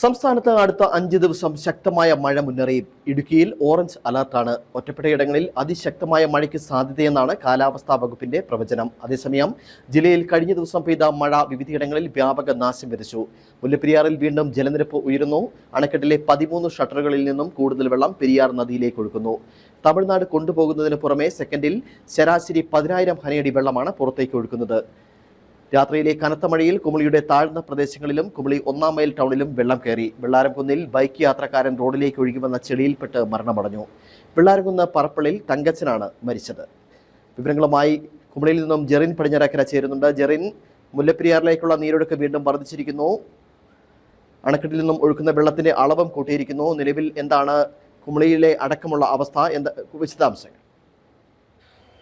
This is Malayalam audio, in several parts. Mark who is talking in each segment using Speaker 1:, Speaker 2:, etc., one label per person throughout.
Speaker 1: സംസ്ഥാനത്ത് അടുത്ത അഞ്ച് ദിവസം ശക്തമായ മഴ മുന്നറിയിപ്പ്. ഇടുക്കിയിൽ ഓറഞ്ച് അലർട്ടാണ്. ഒറ്റപ്പെട്ടയിടങ്ങളിൽ അതിശക്തമായ മഴയ്ക്ക് സാധ്യതയെന്നാണ് കാലാവസ്ഥാ വകുപ്പിന്റെ പ്രവചനം. അതേസമയം ജില്ലയിൽ കഴിഞ്ഞ ദിവസം പെയ്ത മഴ വിവിധയിടങ്ങളിൽ വ്യാപക നാശം വിതച്ചു. മുല്ലപ്പെരിയാറിൽ വീണ്ടും ജലനിരപ്പ് ഉയരുന്നു. അണക്കെട്ടിലെ പതിമൂന്ന് ഷട്ടറുകളിൽ നിന്നും കൂടുതൽ വെള്ളം പെരിയാർ നദിയിലേക്ക് ഒഴുക്കുന്നു തമിഴ്നാട് കൊണ്ടുപോകുന്നതിന് പുറമെ സെക്കൻഡിൽ ശരാശരി പതിനായിരം ഹനയടി വെള്ളമാണ് പുറത്തേക്ക് ഒഴുക്കുന്നത് രാത്രിയിലെ കനത്ത മഴയിൽ കുമളിയുടെ താഴ്ന്ന പ്രദേശങ്ങളിലും കുമളി ഒന്നാം മൈൽ ടൗണിലും വെള്ളം കയറി. വെള്ളാരംകുന്നിൽ ബൈക്ക് യാത്രക്കാരൻ റോഡിലേക്ക് ഒഴുകി വന്ന ചെളിയിൽപ്പെട്ട് മരണമടഞ്ഞു. വെള്ളാരംകുന്ന് പറപ്പളിൽ തങ്കച്ചനാണ് മരിച്ചത്. വിവരങ്ങളുമായി കുമളിയിൽ നിന്നും ജെറിൻ പടിഞ്ഞാറക്കര ചേരുന്നുണ്ട്. ജെറിൻ മുല്ലപ്പെരിയാറിലേക്കുള്ള നീരൊഴുക്ക് വീണ്ടും വർദ്ധിച്ചിരിക്കുന്നു. അണക്കെട്ടിൽ നിന്നും ഒഴുക്കുന്ന വെള്ളത്തിന്റെ അളവും കൂട്ടിയിരിക്കുന്നു. നിലവിൽ എന്താണ് കുമളിയിലെ അടക്കമുള്ള അവസ്ഥ? എന്താ വിശദാംശങ്ങൾ.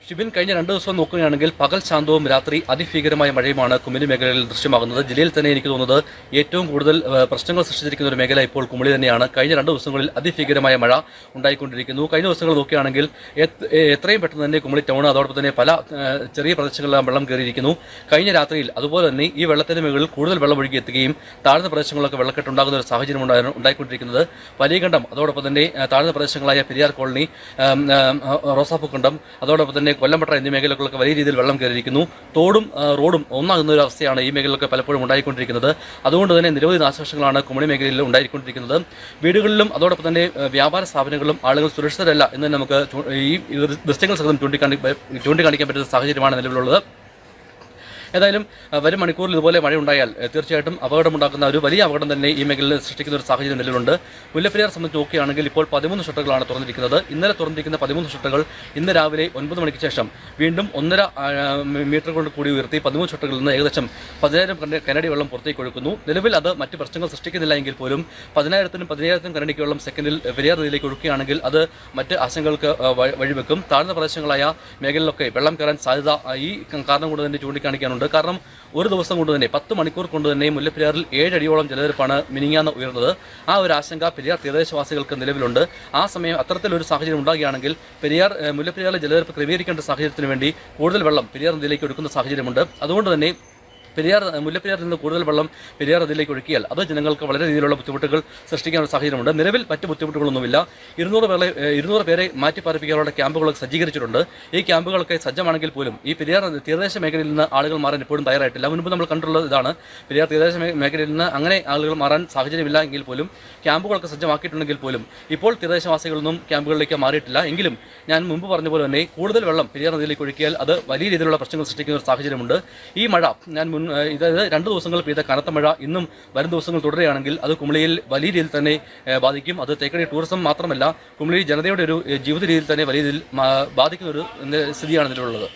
Speaker 2: ഷിബിൻ കഴിഞ്ഞ രണ്ട് ദിവസം നോക്കുകയാണെങ്കിൽ പകൽ ശാന്തവും രാത്രി അതിഭീകരമായ മഴയുമാണ് കുമിലി മേഖലയിൽ ദൃശ്യമാകുന്നത്. ജില്ലയിൽ തന്നെ എനിക്ക് തോന്നുന്നത് ഏറ്റവും കൂടുതൽ പ്രശ്നങ്ങൾ സൃഷ്ടിച്ചിരിക്കുന്ന ഒരു മേഖല ഇപ്പോൾ കുമിളി തന്നെയാണ്. കഴിഞ്ഞ രണ്ട് ദിവസങ്ങളിൽ അതിഭീകരമായ മഴ ഉണ്ടായിക്കൊണ്ടിരിക്കുന്നു. കഴിഞ്ഞ ദിവസങ്ങൾ നോക്കുകയാണെങ്കിൽ എത്- എത്രയും പെട്ടെന്ന് തന്നെ കുമിളി ടൗൺ അതോടൊപ്പം തന്നെ പല ചെറിയ പ്രദേശങ്ങളിലും വെള്ളം കയറിയിരിക്കുന്നു. കഴിഞ്ഞ രാത്രിയിൽ അതുപോലെ തന്നെ ഈ വെള്ളത്തിന് മുകളിൽ കൂടുതൽ വെള്ളം ഒഴുകി എത്തുകയും താഴ്ന്ന പ്രദേശങ്ങളിലൊക്കെ വെള്ളക്കെട്ടുണ്ടാകുന്ന ഒരു സാഹചര്യം ഉണ്ടായിക്കൊണ്ടിരിക്കുന്നത്. വലിയകണ്ഠം അതോടൊപ്പം തന്നെ താഴ്ന്ന പ്രദേശങ്ങളായ പെരിയാർ കോളനി ഏം, അതോടൊപ്പം തന്നെ കൊല്ലംപട്ട എന്നീ മേഖലകളിലൊക്കെ വലിയ രീതിയിൽ വെള്ളം കയറിയിരിക്കുന്നു. തോടും റോഡും ഒന്നാകുന്ന ഒരു അവസ്ഥയാണ് ഈ മേഖലയിലൊക്കെ പലപ്പോഴും ഉണ്ടായിക്കൊണ്ടിരിക്കുന്നത്. അതുകൊണ്ട് തന്നെ നിരവധി നാശനഷ്ടങ്ങളാണ് കുമളി മേഖലയിൽ ഉണ്ടായിക്കൊണ്ടിരിക്കുന്നത്. വീടുകളിലും അതോടൊപ്പം തന്നെ വ്യാപാര സ്ഥാപനങ്ങളിലും ആളുകൾ സുരക്ഷിതരല്ല എന്ന് നമുക്ക് ഈ ദൃശ്യങ്ങൾ സഹിതം ചൂണ്ടിക്കാണി ചൂണ്ടിക്കാണിക്കാൻ പറ്റുന്ന സാഹചര്യമാണ് നിലവിലുള്ളത്. ഏതായാലും വരും മണിക്കൂറിൽ ഇതുപോലെ മഴ ഉണ്ടായാൽ തീർച്ചയായിട്ടും അപകടമുണ്ടാക്കുന്ന ഒരു വലിയ അപകടം തന്നെ ഈ മേഖലയിൽ സൃഷ്ടിക്കുന്ന ഒരു സാഹചര്യം നിലവിലുണ്ട്. മുല്ലപ്പെരിയാർ സംബന്ധിച്ച് നോക്കുകയാണെങ്കിൽ ഇപ്പോൾ പതിമൂന്ന് ഷട്ടറുകളാണ് തുറന്നിരിക്കുന്നത്. ഇന്നലെ തുറന്നിരിക്കുന്ന പതിമൂന്ന് ഷട്ടറുകൾ ഇന്ന് രാവിലെ ഒൻപത് മണിക്ക് ശേഷം വീണ്ടും ഒന്നര മീറ്റർ കൊണ്ട് കൂടി ഉയർത്തി പതിമൂന്ന് ഷട്ടറുകളിൽ നിന്ന് ഏകദേശം പതിനായിരം കനടി വെള്ളം പുറത്തേക്ക് ഒഴുക്കുന്നു. നിലവിൽ അത് മറ്റ് പ്രശ്നങ്ങൾ സൃഷ്ടിക്കുന്നില്ല എങ്കിൽ പോലും പതിനായിരത്തിനും പതിനായിരത്തിനും കനടിക്ക് വെള്ളം സെക്കൻഡിൽ പെരിയാർ നദിയിലേക്ക് ഒഴുക്കുകയാണെങ്കിൽ അത് മറ്റ് ആശങ്കകൾക്ക് വഴി- വഴിവെക്കും. താഴ്ന്ന പ്രദേശങ്ങളായ മേഖലയിലൊക്കെ വെള്ളം കയറാൻ സാധ്യത ഈ കാരണം കൊണ്ട് തന്നെ ചൂണ്ടിക്കാണിക്കാനുണ്ട്. കാരണം ഒരു ദിവസം കൊണ്ട് തന്നെ പത്ത് മണിക്കൂർ കൊണ്ട് തന്നെ മുല്ലപ്പെരിയാറിൽ ഏഴടിയോളം ജലനിരപ്പാണ് മിനിങ്ങാന്ന് ഉയർന്നത്. ആ ഒരു ആശങ്ക പെരിയാർ തീരദേശവാസികൾക്ക് നിലവിലുണ്ട്. ആ സമയം അത്തരത്തിലൊരു സാഹചര്യം ഉണ്ടാകുകയാണെങ്കിൽ പെരിയാർ മുല്ലപ്പെരിയാറിലെ ജലനിരപ്പ് ക്രമീകരിക്കേണ്ട സാഹചര്യത്തിന് വേണ്ടി കൂടുതൽ വെള്ളം പെരിയാർ നദിയിലേക്ക് എടുക്കുന്ന സാഹചര്യമുണ്ട്. അതുകൊണ്ട് തന്നെ പെരിയാർ മുല്ലപ്പെരിയാറിൽ നിന്ന് കൂടുതൽ വെള്ളം പെരിയാർ അതിലേക്ക് ഒഴുക്കിയാൽ അത് ജനങ്ങൾക്ക് വളരെ രീതിയിലുള്ള ബുദ്ധിമുട്ടുകൾ സൃഷ്ടിക്കാനുള്ള സാഹചര്യമുണ്ട്. നിലവിൽ മറ്റ് ബുദ്ധിമുട്ടുകളൊന്നുമില്ല. ഇരുന്നൂറ് പേരെ ഇരുന്നൂറ് പേരെ മാറ്റിപ്പാർപ്പിക്കാനുള്ള ക്യാമ്പുകളൊക്കെ സജ്ജീകരിച്ചിട്ടുണ്ട്. ഈ ക്യാമ്പുകളൊക്കെ സജ്ജമാണെങ്കിൽ പോലും ഈ പെരിയാർ തീരദേശ മേഖലയിൽ നിന്ന് ആളുകൾ മാറാൻ ഇപ്പോഴും തയ്യാറായിട്ടില്ല. മുൻപ് നമ്മൾ കണ്ടുള്ളത് ഇതാണ്. പെരിയാർ തീരദേശ മേഖലയിൽ നിന്ന് അങ്ങനെ ആളുകൾ മാറാൻ സാഹചര്യമില്ല എങ്കിൽ പോലും ക്യാമ്പുകളൊക്കെ സജ്ജമാക്കിയിട്ടുണ്ടെങ്കിൽ പോലും ഇപ്പോൾ തീരദേശവാസികളൊന്നും ക്യാമ്പുകളിലേക്ക് മാറിയിട്ടില്ല. എങ്കിലും ഞാൻ മുമ്പ് പറഞ്ഞ പോലെ തന്നെ കൂടുതൽ വെള്ളം പെരിയാർ നദിയിലേക്ക് ഒഴുക്കിയാൽ അത് വലിയ രീതിയിലുള്ള പ്രശ്നങ്ങൾ സൃഷ്ടിക്കുന്ന ഒരു സാഹചര്യമുണ്ട്. ഈ മഴ ഞാൻ മുൻ ഇതായത് രണ്ട് ദിവസങ്ങൾ പെയ്ത കനത്ത മഴ ഇന്നും വരും ദിവസങ്ങൾ തുടരുകയാണെങ്കിൽ അത് കുമളിയിൽ വലിയ രീതിയിൽ തന്നെ ബാധിക്കും. അത് തേക്കടി ടൂറിസം മാത്രമല്ല കുമളി ജനതയുടെ ഒരു ജീവിത രീതിയിൽ തന്നെ വലിയ രീതിയിൽ ബാധിക്കുന്ന ഒരു സ്ഥിതിയാണ് ഇതിലുള്ളത്.